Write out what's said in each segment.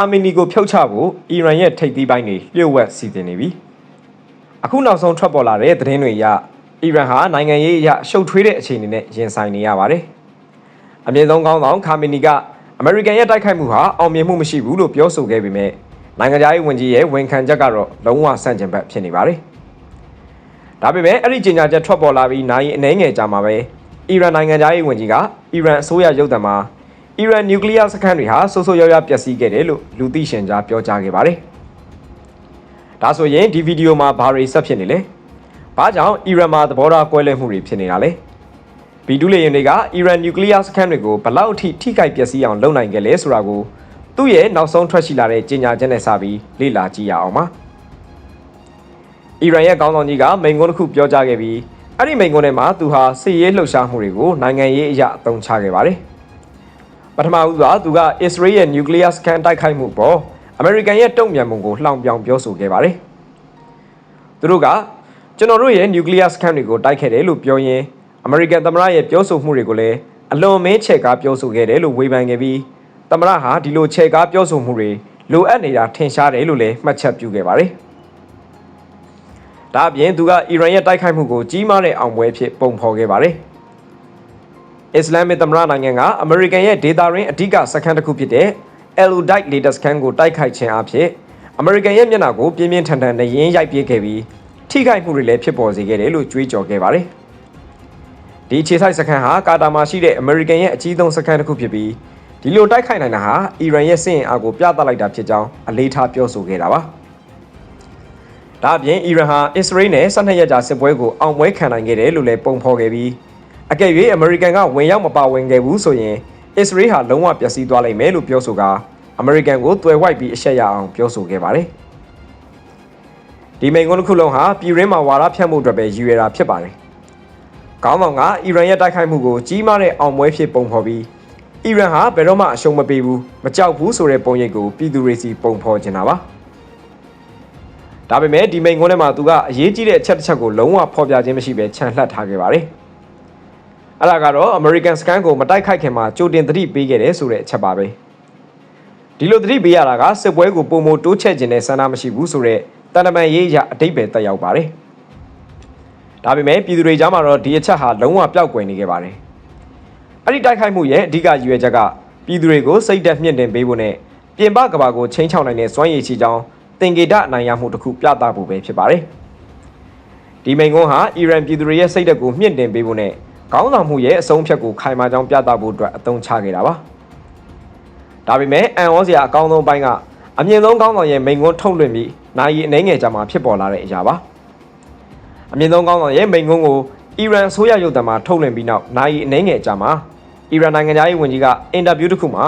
ခါမီနီကိုဖျောက်ချဖို့အီရန်ရဲ့ထိပ်သီးပိုင်းတွေလျှို့ဝှက်စီစဉ်နေပြီအခုနောက်ဆုံးထွက်ပေါ်လာတဲ့သတင်းတွေအရအီရန်ဟာနိုင်ငံရေးအရရှုပ်ထွေးတဲ့အခြေအနေနဲ့ရင်ဆိုင်နေရပါတယ်အမြင့်ဆုံးကောင်းဆောင်ခါမီနီကအမေရိကန်ရဲ့တိုက်ခိုက်မှုဟာအောင်မြင်မှုမရှိဘူးလို့ပြောဆိုခဲ့ပေမဲ့နိုင်ငံခြားရေးဝန်ကြီးရဲ့ဝန်ခံချက်ကတော့လုံးဝဆန့်ကျင်ဘက်ဖြစ်နေပါတယ်ဒါပေမဲ့အဲ့ဒီကြေညာချက်ထွက်ပေါ်လာပြီးနိုင်အနှဲငယ်ကြာမှာပဲအီရန်နိုင်ငံသားရေးဝန်ကြီးကအီရန်အစိုးရရုပ်သံမှာ အီရန်နျူကလ িয়ার စခန်းတွေဟာဆိုးဆိုးရွားရွားပျက်စီးခဲ့တယ်လို့လူသိရှင်ကြားပြောကြားခဲ့ပါတယ်။ဒါဆိုရင်ဒီဗီဒီယိုမှာဘာတွေဆက်ဖြစ်နေလဲ။ဘာကြောင့်အီရန်မှာသဘောထားကွဲလွဲမှုတွေဖြစ်နေတာလဲ။ဗီဒူးလေယာဉ်တွေကအီရန်နျူကလ িয়ার စခန်းတွေကိုဘလောက်အထိထိခိုက်ပျက်စီးအောင်လုပ်နိုင်ခဲ့လဲဆိုတာကိုသူ့ရဲ့နောက်ဆုံးထွက်ရှိလာတဲ့ကြေညာချက်နဲ့စပြီးလေ့လာကြည့်ရအောင်ပါ။အီရန်ရဲ့ကောင်းဆောင်ကြီးကမိန့်ခွန်းတစ်ခုပြောကြားခဲ့ပြီးအဲ့ဒီမိန့်ခွန်းထဲမှာသူဟာစစ်ရေးလှုပ်ရှားမှုတွေကိုနိုင်ငံရေးအရာအသုံးချခဲ့ပါတယ်။ ပထမဦးစွာသူကအစ္စရေးရဲ့နျူကလ িয়ার စကန်တိုက်ခိုက်မှုပေါ်အမေရိကန်ရဲ့တုံ့ပြန်မှုကိုလှောင်ပြောင်ပြောဆိုခဲ့ပါတယ်။သူတို့ကကျွန်တော်တို့ရဲ့နျူကလ িয়ার စကန်တွေကိုတိုက်ခဲ့တယ်လို့ပြောရင်းအမေရိကန်သမ္မတရဲ့ပြောဆိုမှုတွေကိုလည်းအလွန်မင်းချဲ့ကားပြောဆိုခဲ့တယ်လို့ဝေဖန်ခဲ့ပြီးသမ္မတဟာဒီလိုချဲ့ကားပြောဆိုမှုတွေလိုအပ်နေတာထင်ရှားတယ်လို့လည်းမှတ်ချက်ပြုခဲ့ပါတယ်။ဒါအပြင်သူကအီရန်ရဲ့တိုက်ခိုက်မှုကိုကြီးမားတဲ့အောင်ပွဲဖြစ်ပုံဖော်ခဲ့ပါတယ်။ အစ္စလာမစ်သမ္မတနိုင်ငံကအမေရိကန်ရဲ့ဒေတာရင်းအဓိကစခန်းတစ်ခုဖြစ်တဲ့ Eludite Latest Scan ကိုတိုက်ခိုက်ခြင်းအဖြစ်အမေရိကန်ရဲ့မျက်နှာကိုပြင်းပြင်းထန်ထန်နဲ့ရင်းရိုက်ပြေးခဲ့ပြီးထိခိုက်မှုတွေလည်းဖြစ်ပေါ်စေခဲ့တယ်လို့ကြွေးကြော်ခဲ့ပါတယ်။ဒီခြေဆိုင်စခန်းဟာကာတာမှာရှိတဲ့အမေရိကန်ရဲ့အကြီးဆုံးစခန်းတစ်ခုဖြစ်ပြီးဒီလိုတိုက်ခိုက်နိုင်တာဟာအီရန်ရဲ့စစ်အင်အားကိုပြသလိုက်တာဖြစ်ကြောင်းအလေးထားပြောဆိုခဲ့တာပါ။ဒါအပြင်အီရန်ဟာအစ္စရေးနဲ့12ရက်ကြာစစ်ပွဲကိုအောင်ပွဲခံနိုင်ခဲ့တယ်လို့လည်းပုံဖော်ခဲ့ပြီး အကယ်၍အမေရိကန်ကဝင်ရောက်မပါဝင်ခဲ့ဘူးဆိုရင်အစ္စရေးဟာလုံးဝပျက်စီးသွားလိမ့်မယ်လို့ပြောဆိုကာအမေရိကန်ကိုတွယ်ဝိုက်ပြီးအရှက်ရအောင်ပြောဆိုခဲ့ပါတယ်။ဒီမိန့်ခွန်းတစ်ခုလုံးဟာပြည်ရင်းမှာဝါဒဖြန့်မှုအတွက်ပဲရည်ရွယ်တာဖြစ်ပါတယ်။ကောင်းဆောင်ကအီရန်ရဲ့တိုက်ခိုက်မှုကိုကြီးမားတဲ့အောင်ပွဲဖြစ်ပုံဖော်ပြီးအီရန်ဟာဘယ်တော့မှအရှုံးမပေးဘူးမကြောက်ဘူးဆိုတဲ့ပုံရိပ်ကိုပြည်သူတွေစီပုံဖော်နေတာပါ။ဒါပေမဲ့ဒီမိန်ခွန်းထဲမှာသူကအရေးကြီးတဲ့အချက်တစ်ချက်ကိုလုံးဝဖော်ပြခြင်းမရှိဘဲခြံလှပ်ထားခဲ့ပါတယ်။ အဲ့ဒါကတော့ American Scan ကိုမတိုက်ခိုက်ခင်မှာကြိုတင်သတိပေးခဲ့တယ်ဆိုတဲ့အချက်ပါပဲ။ဒီလိုသတိပေးရတာကစစ်ပွဲကိုပုံမတိုးချက်ခြင်းနဲ့ဆန္ဒမရှိဘူးဆိုတော့တန်တမန်ရေးအရအတိတ်ပဲတက်ရောက်ပါတယ်။ဒါပေမဲ့ပြည်သူတွေကြားမှာတော့ဒီအချက်ဟာလုံးဝပျောက်ကွယ်နေခဲ့ပါတယ်။အဲ့ဒီတိုက်ခိုက်မှုရဲ့အဓိကရည်ရွယ်ချက်ကပြည်သူတွေကိုစိတ်သက်မြင့်တင်ပေးဖို့နဲ့ပြင်ပကဘာကိုချင်းချောင်းနိုင်တဲ့စွမ်းရည်ချီကြောင်းသင်္ကေတအနိုင်ရမှုတစ်ခုပြသဖို့ပဲဖြစ်ပါတယ်။ဒီမိန်ကွန်းဟာအီရန်ပြည်သူတွေရဲ့စိတ်ဓာတ်ကိုမြင့်တင်ပေးဖို့နဲ့ ကောင်းဆောင်မှုရဲ့အဆုံးဖြတ်ကိုခိုင်မာကြောင်းပြသဖို့အတွက်အသုံးချခဲ့တာပါ။ဒါပေမဲ့အန်ဩစရာအကောင်းဆုံးပိုင်းကအမြင့်ဆုံးကောင်းဆောင်ရဲ့မိန်ကွန်းထုတ်လွှင့်ပြီးနိုင်ရီအနေငယ်ကြမှာဖြစ်ပေါ်လာတဲ့အရာပါ။အမြင့်ဆုံးကောင်းဆောင်ရဲ့မိန်ကွန်းကိုအီရန်အစိုးရရုပ်သံမှာထုတ်လွှင့်ပြီးနောက်နိုင်ရီအနေငယ်ကြမှာအီရန်နိုင်ငံသားရေးဝန်ကြီးကအင်တာဗျူးတစ်ခုမှာ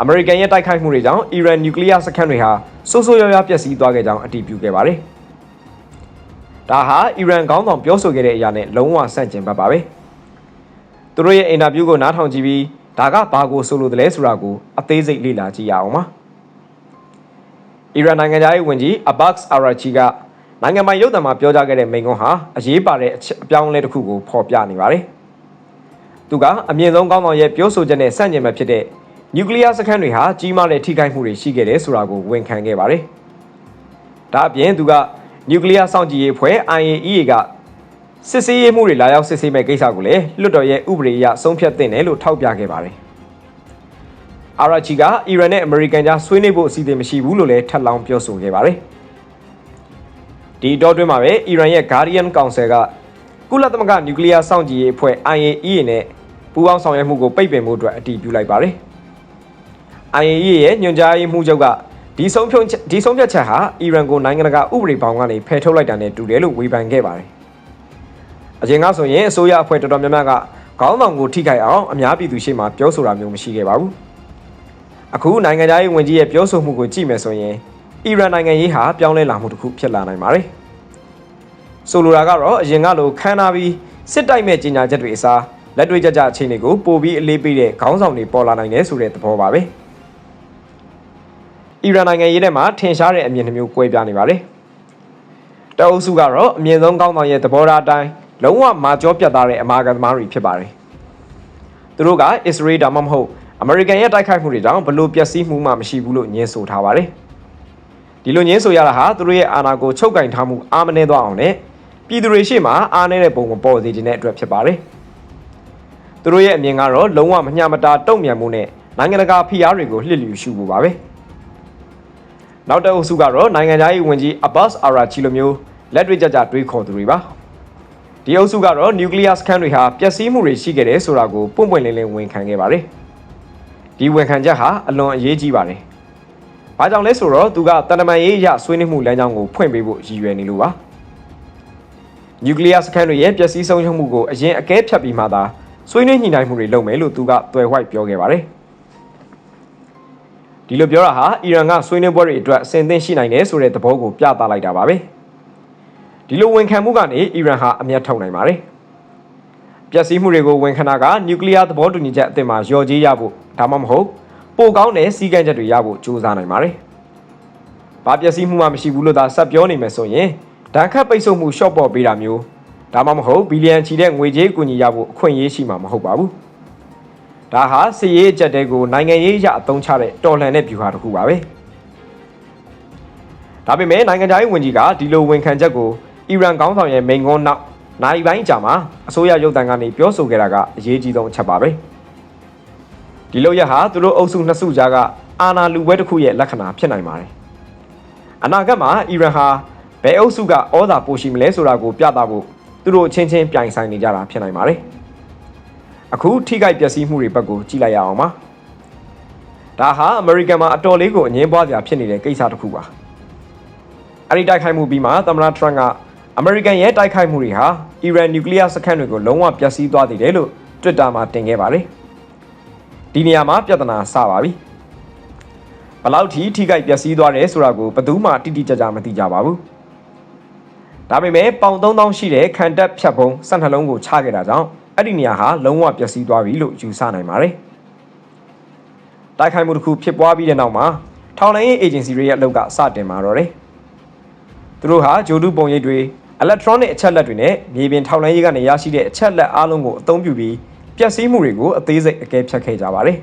အမေရိကန်ရဲ့တိုက်ခိုက်မှုတွေကြောင့်အီရန်နျူကလ িয়ার စခန်းတွေဟာဆိုးဆိုးရွားရွားပျက်စီးသွားခဲ့ကြောင်းအတည်ပြုခဲ့ပါတယ်။ဒါဟာအီရန်ခေါင်းဆောင်ပြောဆိုခဲ့တဲ့အရာနဲ့လုံးဝဆန့်ကျင်ဘက်ပါပဲ။ သူတို့ရဲ့အင်တာဗျူးကိုနားထောင်ကြည့်ပြီးဒါကဘာကိုဆိုလိုတယ်လဲဆိုတာကိုအသေးစိတ်လေ့လာကြည့်ရအောင်ပါ။အီရန်နိုင်ငံသားရေးဝန်ကြီးအဘတ်စ်အာရာချီကနိုင်ငံပိုင်ရုပ်သံမှာပြောကြားခဲ့တဲ့မိန့်ခွန်းဟာအရေးပါတဲ့အပြောင်းအလဲတစ်ခုကိုဖော်ပြနေပါတယ်။သူကအမြင့်ဆုံးကောင်းဆောင်ရဲ့ပြောဆိုချက်နဲ့ဆန့်ကျင်ဘက်ဖြစ်တဲ့နျူကလ িয়ার စခန်းတွေဟာကြီးမားတဲ့ထိခိုက်မှုတွေရှိခဲ့တယ်ဆိုတာကိုဝန်ခံခဲ့ပါတယ်။ဒါအပြင်သူကနျူကလ িয়ার စောင့်ကြည့်ရေးဖွဲ့ IAEA က စစ်ဆေးရေးမှုတွေလာရောက်စစ်ဆေးမဲ့ကိစ္စကိုလည်းလွှတ်တော်ရဲ့ဥပဒေအရဆုံးဖြတ်သင့်တယ်လို့ထောက်ပြခဲ့ပါတယ်။အာရာချီကအီရန်နဲ့အမေရိကန်ကြားဆွေးနွေးဖို့အစီအစဉ်မရှိဘူးလို့လည်းထပ်လောင်းပြောဆိုခဲ့ပါတယ်။ဒီတော့တွင်းမှာပဲအီရန်ရဲ့ Guardian Council ကကုလသမဂ္ဂနျူကလ িয়ার စောင့်ကြည့်ရေးအဖွဲ့ IAEA နဲ့ပူးပေါင်းဆောင်ရွက်မှုကိုပိတ်ပင်မှုအတွက်အတည်ပြုလိုက်ပါတယ်။ IAEA ရဲ့ညွှန်ကြားရေးမှူးချုပ်ကဒီဆုံးဖြတ်ဒီဆုံးဖြတ်ချက်ဟာအီရန်ကိုနိုင်ငံတကာဥပဒေပေါင်းကနေဖယ်ထုတ်လိုက်တာနဲ့တူတယ်လို့ဝေဖန်ခဲ့ပါတယ်။ အရင်ကဆိုရင်အစိုးရအဖွဲ့တော်တော်များများကခေါင်းဆောင်ကိုထိခိုက်အောင်အများပြည်သူရှေ့မှာပြောဆိုတာမျိုးမရှိခဲ့ပါဘူး။အခုနိုင်ငံသားရေးဝန်ကြီးရဲ့ပြောဆိုမှုကိုကြည့်မယ်ဆိုရင်အီရန်နိုင်ငံရေးဟာပြောင်းလဲလာမှုတစ်ခုဖြစ်လာနိုင်ပါတယ်။ဆိုလိုတာကတော့အရင်ကလိုခန်းနာပြီးစစ်တိုက်မဲ့ကြီးညာချက်တွေအစားလက်တွေ့ကြကြအခြေအနေကိုပိုပြီးအလေးပေးတဲ့ခေါင်းဆောင်တွေပေါ်လာနိုင်တယ်ဆိုတဲ့သဘောပါပဲ။အီရန်နိုင်ငံရေးထဲမှာထင်ရှားတဲ့အမြင်တစ်မျိုးကွဲပြားနေပါတယ်။တအုပ်စုကတော့အမြင့်ဆုံးကောင်းဆောင်ရဲ့သဘောထားအတိုင်း လုံးဝမာကျောပြတ်သားတဲ့အမာခံသမားတွေဖြစ်ပါတယ်။သူတို့ကအစ္စရေးဒါမှမဟုတ်အမေရိကန်ရဲ့တိုက်ခိုက်မှုတွေကြောင့်ဘလို့ပျက်စီးမှုမှမရှိဘူးလို့ညင်းဆိုထားပါတယ်ဒီလိုညင်းဆိုရတာဟာသူတို့ရဲ့အာဏာကိုချုပ်ကင်ထားမှုအားမနှဲသွားအောင်နဲ့ပြည်သူတွေရှေ့မှာအားနည်းတဲ့ပုံမပေါ်စေခြင်းတဲ့အတွက်ဖြစ်ပါတယ်သူတို့ရဲ့အမြင်ကတော့လုံးဝမမျှမတာတုံ့ပြန်မှုနဲ့နိုင်ငံတကာဖိအားတွေကိုလှစ်လျူရှုဖို့ပါပဲနောက်တစ်အုပ်စုကတော့နိုင်ငံသားရေးဝန်ကြီးအဘတ်အာရာချီလိုမျိုးလက်တွေ့ကြကြတွေးခေါ်သူတွေပါ ဒီအုပ်စုကတော့ nuclear scan တွေဟာပျက်စီးမှုတွေရှိခဲ့တယ်ဆိုတာကိုပွန့်ပွန့်လင်းလင်းဝန်ခံခဲ့ပါတယ်။ဒီဝန်ခံချက်ဟာအလွန်အရေးကြီးပါတယ်။ဘာကြောင့်လဲဆိုတော့သူကတန်တမာရေးအရဆွေးနွေးမှုလမ်းကြောင်းကိုဖွင့်ပေးဖို့ရည်ရွယ်နေလို့ပါ။ nuclear scan တွေရဲ့ပျက်စီးဆုံးရှုံးမှုကိုအရင်အကဲဖြတ်ပြီးမှသာဆွေးနွေးညှိနှိုင်းမှုတွေလုပ်မယ်လို့သူကသွယ်ဝိုက်ပြောခဲ့ပါတယ်။ဒီလိုပြောတာဟာအီရန်ကဆွေးနွေးပွဲတွေအတွက်အဆင်သင့်ရှိနိုင်တယ်ဆိုတဲ့သဘောကိုပြသလိုက်တာပါပဲ။ ဒီလိုဝန်ခံမှုကနေအီရန်ဟာအမျက်ထုတ်နိုင်ပါတယ်ပျက်စီးမှုတွေကိုဝန်ခံတာကနျူကလ িয়ার သဘောတူညီချက်အသစ်မှာလျော်ကြေးရဖို့ဒါမှမဟုတ်ပိုကောင်းတဲ့စီးကမ်းချက်တွေရဖို့ကြိုးစားနိုင်ပါတယ်။ဘာပျက်စီးမှုမှမရှိဘူးလို့သာဆက်ပြောနေမယ်ဆိုရင်ဒဏ်ခတ်ပိတ်ဆို့မှုရှော့ပေါ်ပေးတာမျိုးဒါမှမဟုတ်ဘီလီယံချီတဲ့ငွေကြေးအကူအညီရဖို့အခွင့်အရေးရှိမှာမဟုတ်ပါဘူး။ဒါဟာစီရေးအကြက်တဲကိုနိုင်ငံရေးအရအသုံးချတဲ့တော်လှန်တဲ့ဗျူဟာတစ်ခုပါပဲ။ဒါပေမဲ့နိုင်ငံခြားရေးဝန်ကြီးကဒီလိုဝန်ခံချက်ကို အီရန်ကောင်းဆောင်ရဲ့မိန်ကွန်းနောက်နိုင်ပိုင်းကြာမှာအစိုးရရုပ်သံကနေပြောဆိုခဲ့တာကအရေးကြီးဆုံးအချက်ပါပဲ။ဒီလိုရဟာသူတို့အုပ်စုနှစ်စုကြားကအာဏာလူပွဲတစ်ခုရဲ့လက္ခဏာဖြစ်နိုင်ပါတယ်။အနာဂတ်မှာအီရန်ဟာဘယ်အုပ်စုကဩဇာပိုရှိမလဲဆိုတာကိုပြသဖို့သူတို့ချင်းချင်းပြိုင်ဆိုင်နေကြတာဖြစ်နိုင်ပါတယ်။အခုထိခိုက်ပျက်စီးမှုတွေဘက်ကိုကြည့်လိုက်ရအောင်ပါ။ဒါဟာအမေရိကန်မှာအတော်လေးကိုအငင်းပွားစရာဖြစ်နေတဲ့ကိစ္စတစ်ခုပါ။အဲဒီတိုက်ခိုက်မှုပြီးမှသမ္မတထရန့်က အမေရိကန်ရဲ့တိုက်ခိုက်မှုတွေဟာအီရန်နျူကလ িয়ার စခန်းတွေကိုလုံးဝပျက်စီးသွားသေးတယ်လို့ Twitter မှာတင်ခဲ့ပါတယ်။ဒီနေရာမှာပြဿနာစပါပြီ။ဘလောက်ထိထိခိုက်ပျက်စီးသွားတယ်ဆိုတာကိုဘယ်သူမှတိတိကျကျမသိကြပါဘူး။ဒါပေမဲ့ပေါင်3000ရှိတဲ့ခံတက်ဖြတ်ပုံစက်နှလုံးကိုချခဲ့တာကြောင့်အဲ့ဒီနေရာဟာလုံးဝပျက်စီးသွားပြီလို့ယူဆနိုင်ပါတယ်။တိုက်ခိုက်မှုတစ်ခုဖြစ်ပွားပြီးတဲ့နောက်မှာထောင်လိုင်းရေး agency တွေရဲ့အလုပ်ကစတင်มาတော့တယ်။သူတို့ဟာဂျိုဒူပုံရိပ်တွေ electronic အချက်လက်တွေနဲ့မြေပြင်ထောက်လှမ်းရေးကနေရရှိတဲ့အချက်လက်အားလုံးကိုအသုံးပြုပြီးပျက်စီးမှုတွေကိုအသေးစိတ်အကဲဖြတ်ခဲ့ကြပါတယ်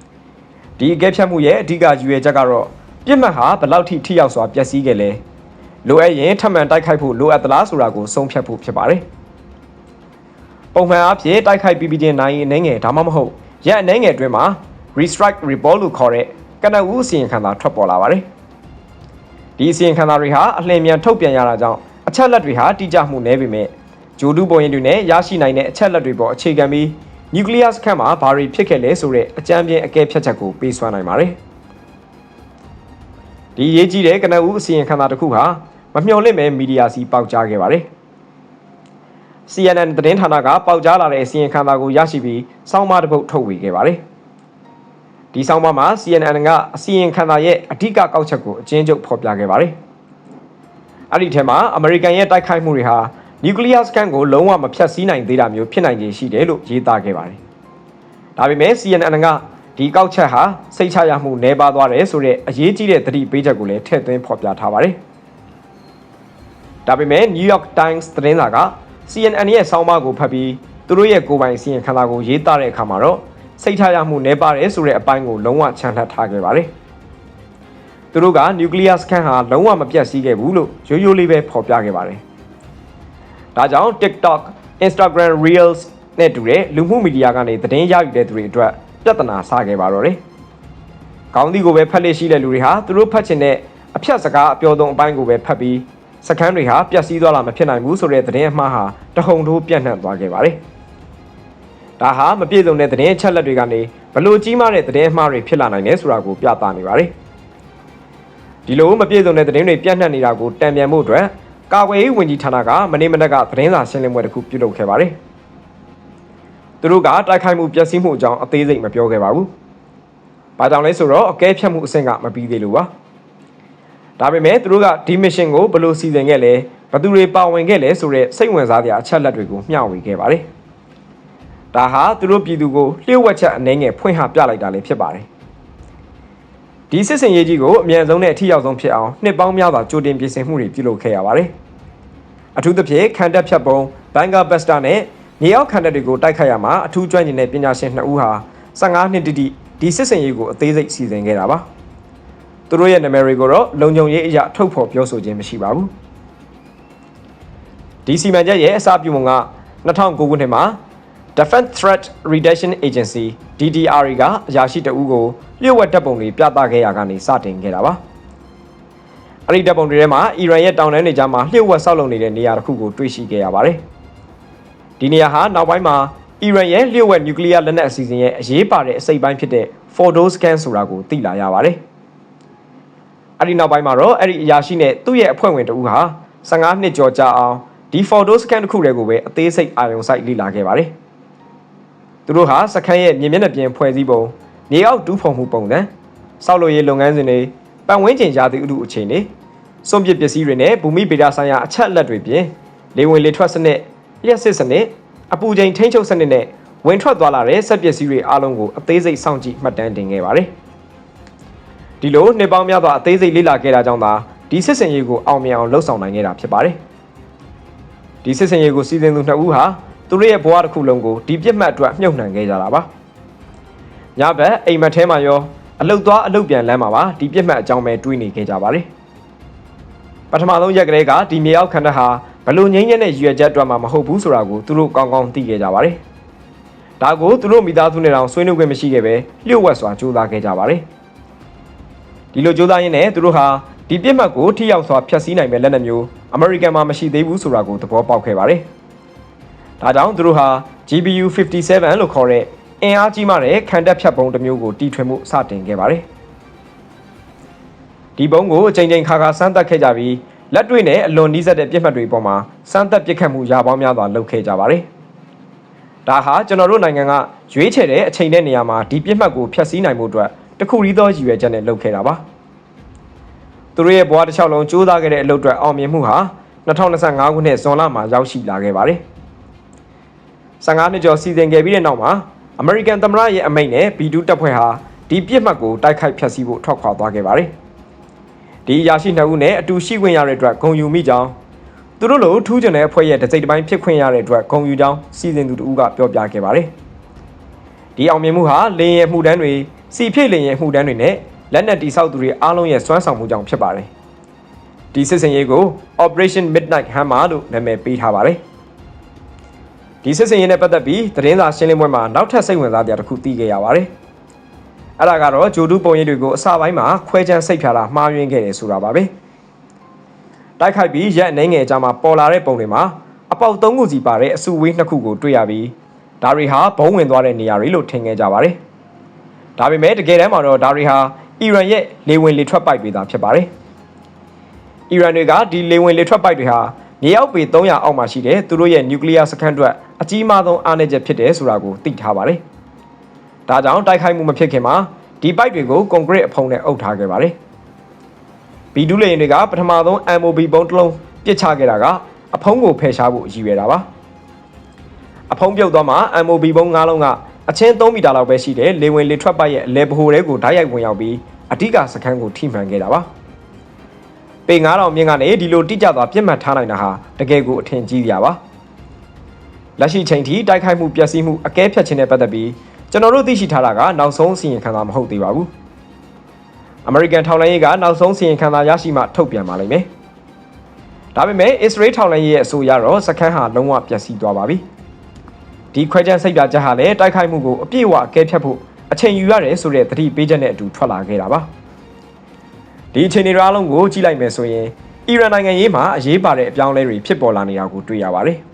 ။ဒီအကဲဖြတ်မှုရဲ့အဓိကရည်ရွယ်ချက်ကတော့ပြစ်မှတ်ဟာဘယ်လောက်ထိထိရောက်စွာပျက်စီးခဲ့လဲလိုအပ်ရင်ထပ်မံတိုက်ခိုက်ဖို့လိုအပ်သလားဆိုတာကိုဆုံးဖြတ်ဖို့ဖြစ်ပါတယ်။ပုံမှန်အားဖြင့်တိုက်ခိုက်ပြီးပြီးချင်းနိုင်ရင်အနေငယ်ဒါမှမဟုတ်ရက်အနေငယ်အတွင်းမှာ restrike report လို့ခေါ်တဲ့ကနဦးအစီရင်ခံစာထွက်ပေါ်လာပါတယ်။ဒီအစီရင်ခံစာတွေဟာအလင်းမြန်ထုတ်ပြန်ရတာကြောင့် အချက်လက်တွေဟာတိကျမှုနည်းပေမဲ့ဂျိုဒူပုံရင်တွေနဲ့ရရှိနိုင်တဲ့အချက်လက်တွေပေါ်အခြေခံပြီးနျူကလ িয়ার စခန်းမှာဘာတွေဖြစ်ခဲ့လဲဆိုတဲ့အကြမ်းပြင်းအကဲဖြတ်ချက်ကိုပေးစွမ်းနိုင်ပါတယ်။ဒီရေးကြီးတဲ့ကနဦးအစီရင်ခံစာတစ်ခုဟာမမျှော်လင့်မဲ့မီဒီယာစီပေါက်ကြားခဲ့ပါတယ်။ CNN သတင်းဌာနကပေါက်ကြားလာတဲ့အစီရင်ခံစာကိုရရှိပြီးစောင်းမတစ်ပုတ်ထုတ်ဝေခဲ့ပါတယ်။ဒီစောင်းမမှာ CNN ကအစီရင်ခံစာရဲ့အဓိကကောက်ချက်ကိုအကျဉ်းချုပ်ဖော်ပြခဲ့ပါတယ်။ အဲ့ဒီထဲမှာအမေရိကန်ရဲ့တိုက်ခိုက်မှုတွေဟာနျူကလ িয়ার စကန်ကိုလုံးဝမဖျက်ဆီးနိုင်သေးတာမျိုးဖြစ်နိုင်ခြေရှိတယ်လို့ရေးသားခဲ့ပါတယ်။ဒါပေမဲ့ CNN ကဒီကောက်ချက်ဟာစိတ်ချရမှုနှဲပါသွားတယ်ဆိုတဲ့အရေးကြီးတဲ့သတိပေးချက်ကိုလည်းထည့်သွင်းဖော်ပြထားပါတယ်။ဒါပေမဲ့ New York Times သတင်းစာက CNN ရဲ့ဆောင်းပါးကိုဖတ်ပြီးသူတို့ရဲ့ကိုယ်ပိုင်စီရင်ခံစာကိုရေးသားတဲ့အခါမှာတော့စိတ်ချရမှုနှဲပါတယ်ဆိုတဲ့အပိုင်းကိုလုံးဝချန်လှပ်ထားခဲ့ပါတယ်။ သူတို့ကနျူကလ িয়ার စကန်ဟာလုံးဝမပြတ်စည်းခဲ့ဘူးလို့ရိုးရိုးလေးပဲဖော်ပြခဲ့ပါတယ်။ဒါကြောင့် TikTok, Instagram Reels နဲ့တူတဲ့လူမှုမီဒီယာကနေသတင်းရယူတဲ့သူတွေအတွက်ပြဿနာစခဲ့ပါတော့တယ်။ခေါင်းသီးကိုပဲဖတ်လို့ရှိတဲ့လူတွေဟာသူတို့ဖတ်ချင်တဲ့အဖြတ်စကားအပြောသုံးအပိုင်းကိုပဲဖတ်ပြီးစကန်းတွေဟာပျက်စီးသွားလာမဖြစ်နိုင်ဘူးဆိုတဲ့သတင်းအမှားဟာတဟုန်ထိုးပြန့်နှံ့သွားခဲ့ပါတယ်။ဒါဟာမပြည့်စုံတဲ့သတင်းအချက်လက်တွေကနေဘလို့ကြီးမားတဲ့သတင်းအမှားတွေဖြစ်လာနိုင်တယ်ဆိုတာကိုပြသနေပါတယ်။ ဒီလိုမပြည့်စုံတဲ့သတင်းတွေပြန့်နှံ့နေတာကိုတံပြန်မှုအတွက်ကာကွယ်ရေးဝန်ကြီးဌာနကမနေ့မနက်ကသတင်းစာရှင်းလင်းပွဲတစ်ခုပြုလုပ်ခဲ့ပါတယ်။သူတို့ကတိုက်ခိုက်မှုပျက်စီးမှုအကြောင်းအသေးစိတ်မပြောခဲ့ပါဘူး။ဘာကြောင့်လဲဆိုတော့အကဲဖြတ်မှုအဆင့်ကမပြီးသေးလို့ပါ။ဒါပေမဲ့သူတို့ကဒီမစ်ရှင်ကိုဘယ်လိုစီစဉ်ခဲ့လဲဘသူတွေပါဝင်ခဲ့လဲဆိုတဲ့စိတ်ဝင်စားစရာအချက်လက်တွေကိုမျှဝေခဲ့ပါတယ်။ဒါဟာသူတို့ပြည်သူကိုလျှို့ဝှက်ချက်အနေငယ်ဖွင့်ဟပြလိုက်တာလည်းဖြစ်ပါတယ်။ ဒီစစ်စင်ရေးကြီးကိုအမြန်ဆုံးနဲ့အထီရောက်ဆုံးဖြစ်အောင်နှစ်ပေါင်းများစွာကြိုတင်ပြင်ဆင်မှုတွေပြုလုပ်ခဲ့ရပါတယ်။အထူးသဖြင့်ခံတက်ဖြတ်ပုံဘန်ဂါဘက်စတာနဲ့မြေအောက်ခံတက်တွေကိုတိုက်ခိုက်ရမှာအထူးကျွမ်းကျင်တဲ့ပညာရှင်နှစ်ဦးဟာ15နှစ်တိတိဒီစစ်စင်ရေးကိုအသေးစိတ်စီစဉ်ခဲ့တာပါသူတို့ရဲ့နာမည်တွေကိုတော့လုံခြုံရေးအရာထုတ်ဖော်ပြောဆိုခြင်းမရှိပါဘူးဒီစီမံချက်ရဲ့အစပြုမှုက2009ခုနှစ်မှာ Defense Threat Reduction Agency DDR ကအရာရှိတအူးကိုလျှို့ဝှက်တပ်ပုံတွေပြသခဲ့ရကနေစတင်ခဲ့တာပါအဲ့ဒီတပ်ပုံတွေထဲမှာအီရန်ရဲ့တောင်တန်းတွေကြားမှာလျှို့ဝှက်ဆောက်လုပ်နေတဲ့နေရာတစ်ခုကိုတွေ့ရှိခဲ့ရပါတယ်ဒီနေရာဟာနောက်ပိုင်းမှာအီရန်ရဲ့လျှို့ဝှက်နျူကလ িয়ার လက်နက်အစီအစဉ်ရဲ့အရေးပါတဲ့အစိတ်ပိုင်းဖြစ်တဲ့ Fordo scan ဆိုတာကိုသိလာရပါတယ်အဲ့ဒီနောက်ပိုင်းမှာတော့အဲ့ဒီအရာရှိနဲ့သူ့ရဲ့အဖွဲ့ဝင်တဦးဟာ15နှစ်ကျော်ကြာအောင်ဒီ Fordo scan တစ်ခုတည်းကိုပဲအသေးစိတ်အာရုံစိုက်လေ့လာခဲ့ပါတယ် သူတို့ဟာစခန်းရဲ့မြေမျက်နှာပြင်ဖွဲ့စည်းပုံမြေအောက်တူးဖော်မှုပုံစံစောက်လို့ရေးလုပ်ငန်းစဉ်တွေပတ်ဝန်းကျင်ရာသီဥတုအခြေအနေစွန့်ပစ်ပစ္စည်းတွေနဲ့ဘူမိဗေဒဆိုင်ရာအချက်အလက်တွေပြင်လေဝင်လေထွက်စနစ်လျှက်စစ်စနစ်အပူချိန်ထိန်းချုပ်စနစ်နဲ့ဝင်ထွက်သွားလာတဲ့စက်ပစ္စည်းတွေအားလုံးကိုအသေးစိတ်စောင့်ကြည့်မှတ်တမ်းတင်ခဲ့ပါတယ်ဒီလိုနှစ်ပေါင်းများစွာအသေးစိတ်လေ့လာခဲ့တာကြောင့်သာဒီစစ်စင်ရေးကိုအောင်မြင်အောင်လှုပ်ဆောင်နိုင်ခဲ့တာဖြစ်ပါတယ်ဒီစစ်စင်ရေးကိုစီစဉ်သူနှစ်ဦးဟာ သူတို့ရဲ့ဘဝတစ်ခုလုံးကိုဒီပြစ်မှတ်အတွက်မြုပ်နှံခဲ့ကြတာပါညဘက်အိမ်မက်ထဲမှာရောအလုတ်သွားအလုတ်ပြန်လမ်းမှာပါဒီပြစ်မှတ်အကြောင်းပဲတွေးနေခဲ့ကြပါတယ်ပထမဆုံးရက်ကလေးကဒီမြေအောက်ခန္ဓာဟာဘလို့ငိမ့်ညက်တဲ့ရွယ်ချက်အတွက်မှမဟုတ်ဘူးဆိုတာကိုသူတို့ကောင်းကောင်းသိခဲ့ကြပါတယ်ဒါကိုသူတို့မိသားစုနဲ့တောင်ဆွေးနွေးခွင့်မရှိခဲ့ပဲလျှို့ဝှက်စွာကြိုးစားခဲ့ကြပါတယ်ဒီလိုကြိုးစားရင်းနဲ့သူတို့ဟာဒီပြစ်မှတ်ကိုထိရောက်စွာဖျက်ဆီးနိုင်မဲ့လက်နက်မျိုးအမေရိကန်မှာမရှိသေးဘူးဆိုတာကိုသဘောပေါက်ခဲ့ပါတယ် ဒါကြောင့်သူတို့ဟာ GBU 57လို့ခေါ်တဲ့အင်အားကြီးမားတဲ့ခံတပ်ဖြတ်ပုံတစ်မျိုးကိုတီထွင်မှုစတင်ခဲ့ပါတယ်ဒီဘုံကိုအချိန်ချင်းခါခါစမ်းသပ်ခဲ့ကြပြီးလက်တွေ့နဲ့အလွန်နီးစပ်တဲ့ပြစ်မှတ်တွေပေါ်မှာစမ်းသပ်ပစ်ခတ်မှုရာပေါင်းများစွာလုပ်ခဲ့ကြပါတယ်ဒါဟာကျွန်တော်တို့နိုင်ငံကရွေးချယ်တဲ့အချိန်နဲ့နေရာမှာဒီပြစ်မှတ်ကိုဖျက်ဆီးနိုင်မှုအတွက်တခုရီးသောရည်ရွယ်ချက်နဲ့လုပ်ခဲ့တာပါသူတို့ရဲ့ဘဝတစ်လျှောက်လုံးစူးစမ်းခဲ့တဲ့အလုပ်အတွက်အောင်မြင်မှုဟာ2025ခုနှစ်ဇွန်လမှာရောက်ရှိလာခဲ့ပါတယ် 15နှစ်ကျော်စီစဉ်ခဲ့ပြီးတဲ့နောက်မှာအမေရိကန်သမ္မတရဲ့အမိန့်နဲ့ဘီဒူတပ်ဖွဲ့ဟာဒီပြစ်မှတ်ကိုတိုက်ခိုက်ဖျက်ဆီးဖို့ထွက်ခွာသွားခဲ့ပါတယ်ဒီအရာရှိနှစ်ဦးနဲ့အတူရှိခွင့်ရတဲ့အတွက်ဂုံယူမိကြောင်းသူတို့လိုထူးချွန်တဲ့အဖွဲ့ရဲ့တစိမ့်တစ်ပိုင်းဖြစ်ခွင့်ရတဲ့အတွက်ဂုံယူကြောင်းစီစဉ်သူတို့ကပြောပြခဲ့ပါတယ်ဒီအောင်မြင်မှုဟာလေရင်မှုတန်းတွေစီဖြည့်လေရင်မှုတန်းတွေနဲ့လက်နက်တိဆောက်သူတွေအားလုံးရဲ့စွမ်းဆောင်မှုကြောင့်ဖြစ်ပါတယ်ဒီစစ်စင်ရေးကို Operation Midnight Hammer လို့နာမည်ပေးထားပါတယ် ဒီစစ်စင်ရေးနဲ့ပတ်သက်ပြီးသတင်းစာရှင်းလင်းပွဲမှာနောက်ထပ်စိတ်ဝင်စားစရာတစ်ခုသိခဲ့ရပါတယ်။အဲ့ဒါကတော့ဂျိုဒူးပုံရိပ်တွေကိုအစပိုင်းမှာခွဲချမ်းစိတ်ဖြာတာမှားယွင်းခဲ့တယ်ဆိုတာပါပဲ။တိုက်ခိုက်ပြီးရက်အနေငယ်အကြားမှာပေါ်လာတဲ့ပုံတွေမှာအပေါက်သုံးခုစီပါတဲ့အစုဝေးနှစ်ခုကိုတွေ့ရပြီးဒါတွေဟာဘုံဝင်သွားတဲ့နေရာတွေလို့ထင်ခဲ့ကြပါတယ်။ဒါပေမဲ့တကယ်တမ်းမှာတော့ဒါတွေဟာအီရန်ရဲ့လေဝင်လေထွက်ပိုက်တွေသာဖြစ်ပါတယ်။အီရန်တွေကဒီလေဝင်လေထွက်ပိုက်တွေဟာမြေအောက်ပေ300အောက်မှာရှိတဲ့သူတို့ရဲ့နျူကလ িয়ার စခန်းအတွက် အကြီးမားဆုံးအားနည်းချက်ဖြစ်တယ်ဆိုတာကိုသိထားပါတယ်။ဒါကြောင့်တိုက်ခိုက်မှုမဖြစ်ခင်မှာဒီပိုက်တွေကိုကွန်ကရစ်အဖုံးနဲ့အုပ်ထားခဲ့ပါတယ်။ဘီဒူးလေရင်တွေကပထမဆုံး MOB ဘုံတစ်လုံးပစ်ချခဲ့တာကအဖုံးကိုဖယ်ရှားဖို့ရည်ရွယ်တာပါ။အဖုံးပြုတ်သွားမှာ MOB ဘုံ၅လုံးကအချင်း3မီတာလောက်ပဲရှိတဲ့လေဝင်လေထွက်ပိုက်ရဲ့အလဲဗဟိုတဲကိုဓာတ်ရိုက်ဝင်ရောက်ပြီးအဓိကစခန်းကိုထိမှန်ခဲ့တာပါ။ပေ9000မြင့်ကနေဒီလိုတိကျစွာပြစ်မှတ်ထားနိုင်တာဟာတကယ်ကိုအထင်ကြီးကြပါ လက်ရှိချိန်ထိတိုက်ခိုက်မှုပျက်စီးမှုအကဲဖြတ်ခြင်းနဲ့ပတ်သက်ပြီးကျွန်တော်တို့သိရှိထားတာကနောက်ဆုံးစီရင်ခံစာမဟုတ်သေးပါဘူးအမေရိကန်ထောက်လှမ်းရေးကနောက်ဆုံးစီရင်ခံစာရရှိမှထုတ်ပြန်ပါလိမ့်မယ်ဒါပေမဲ့အစ္စရေးထောက်လှမ်းရေးရဲ့အဆိုအရတော့စခန်းဟာလုံးဝပျက်စီးသွားပါပြီဒီခွဲခြမ်းစိတ်ပြချက်ဟာလည်းတိုက်ခိုက်မှုကိုအပြည့်အဝအကဲဖြတ်ဖို့အချိန်ယူရတယ်ဆိုတဲ့သတိပေးချက်နဲ့အတူထွက်လာခဲ့တာပါဒီအခြေအနေတွေအားလုံးကိုကြည့်လိုက်မယ်ဆိုရင်အီရန်နိုင်ငံရေးမှာအရေးပါတဲ့အပြောင်းအလဲတွေဖြစ်ပေါ်လာနေတာကိုတွေ့ရပါတယ်။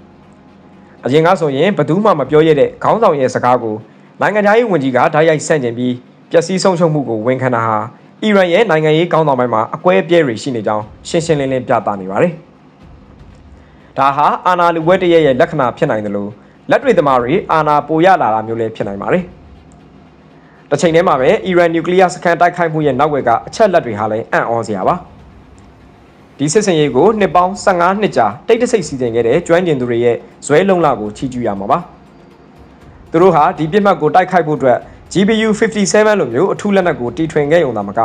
အရင်ကဆိုရင်ဘယ်သူမှမပြောရတဲ့ခေါင်းဆောင်ရဲ့စကားကိုနိုင်ငံသားရေးဝန်ကြီးကဓာတ်ရိုက်ဆန့်ကျင်ပြီးပျက်စီးဆုံးရှုံးမှုကိုဝန်ခံတာဟာအီရန်ရဲ့နိုင်ငံရေးကောင်းဆောင်ပိုင်းမှာအကွဲအပြဲတွေရှိနေကြောင်းရှင်းရှင်းလင်းလင်းပြသနေပါတယ်။ဒါဟာအာနာလူဝဲတရဲ့ရဲ့လက္ခဏာဖြစ်နိုင်တယ်လို့လက်တွေသမားတွေအာနာပိုရလာတာမျိုးလည်းဖြစ်နိုင်ပါတယ်။တစ်ချိန်တည်းမှာပဲအီရန်နျူကလ িয়ার စခန်းတိုက်ခိုက်မှုရဲ့နောက်ွယ်ကအချက်လက်တွေဟာလည်းအံ့ဩစရာပါ ဒီစစ်စင်ရေးကိုနှစ်ပေါင်း15နှစ်ကြာတိတ်တဆိတ်စီစဉ်ခဲ့တဲ့ကျွမ်းကျင်သူတွေရဲ့ဇွဲလုံးလာကိုချီးကျူးရမှာပါသူတို့ဟာဒီပြစ်မှတ်ကိုတိုက်ခိုက်ဖို့အတွက် GPU 57လိုမျိုးအထူးလက်နက်ကိုတီထွင်ခဲ့ရုံသာမက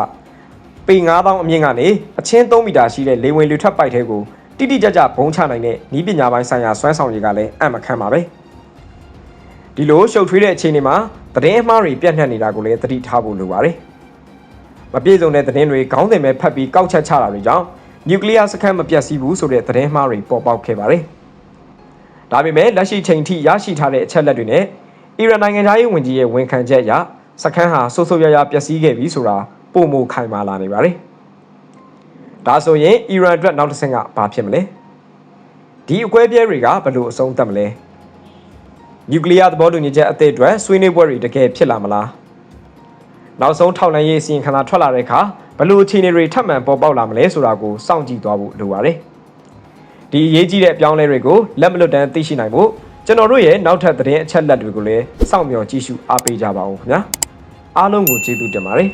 ပေ9000အမြင့်ကနေအချင်း3မီတာရှိတဲ့လေဝင်လေထွက်ပိုက်ထဲကိုတိတိကျကျဘုံချနိုင်တဲ့ဤပညာပိုင်းဆိုင်ရာစွမ်းဆောင်ရည်ကလည်းအံ့မခန့်ပါပဲဒီလိုရှုပ်ထွေးတဲ့အခြေအနေမှာသတင်းအမှားတွေပြန့်နှံ့နေတာကိုလည်းသတိထားဖို့လိုပါတယ်မပြည့်စုံတဲ့သတင်းတွေခေါင်းစဉ်ပဲဖတ်ပြီးကောက်ချက်ချတာတွေကြောင့် နျူကလ িয়ার စခန်းမပြတ်စည်းဘူးဆိုတဲ့သတင်းမှားတွေပေါ်ပေါက်ခဲ့ပါတယ်ဒါပေမဲ့လက်ရှိချိန်ထိရရှိထားတဲ့အချက်လက်တွေနဲ့အီရန်နိုင်ငံသားရေးဝန်ကြီးရဲ့ဝန်ခံချက်အရစခန်းဟာဆိုးဆိုးရွားရွားပျက်စီးခဲ့ပြီဆိုတာပုံမခိုင်မာလာနေပါတယ်ဒါဆိုရင်အီရန်အတွက်နောက်တစ်ဆင့်ကဘာဖြစ်မလဲဒီအကွဲပြဲတွေကဘယ်လိုအဆုံးသတ်မလဲ နျူကလ িয়ারသဘောတူညီချက်အသစ်အတွက်ဆွေးနွေးပွဲတွေတကယ်ဖြစ်လာမလားနောက်ဆုံးထောက်လှမ်းရေးအစီရင်ခံစာထွက်လာတဲ့အခါ ဘယ်လိုအခြေအနေတွေထပ်မံပေါ်ပေါက်လာမလဲဆိုတာကိုစောင့်ကြည့်သွားဖို့လိုပါတယ်ဒီအရေးကြီးတဲ့အပြောင်းအလဲတွေကိုလက်မလွတ်တမ်းသိရှိနိုင်ဖို့ကျွန်တော်တို့ရဲ့နောက်ထပ်သတင်းအချက်အလက်တွေကိုလည်းစောင့်မျှော်ကြည့်ရှုအားပေးကြပါဦးခင်ဗျာအားလုံးကိုကျေးဇူးတင်ပါတယ်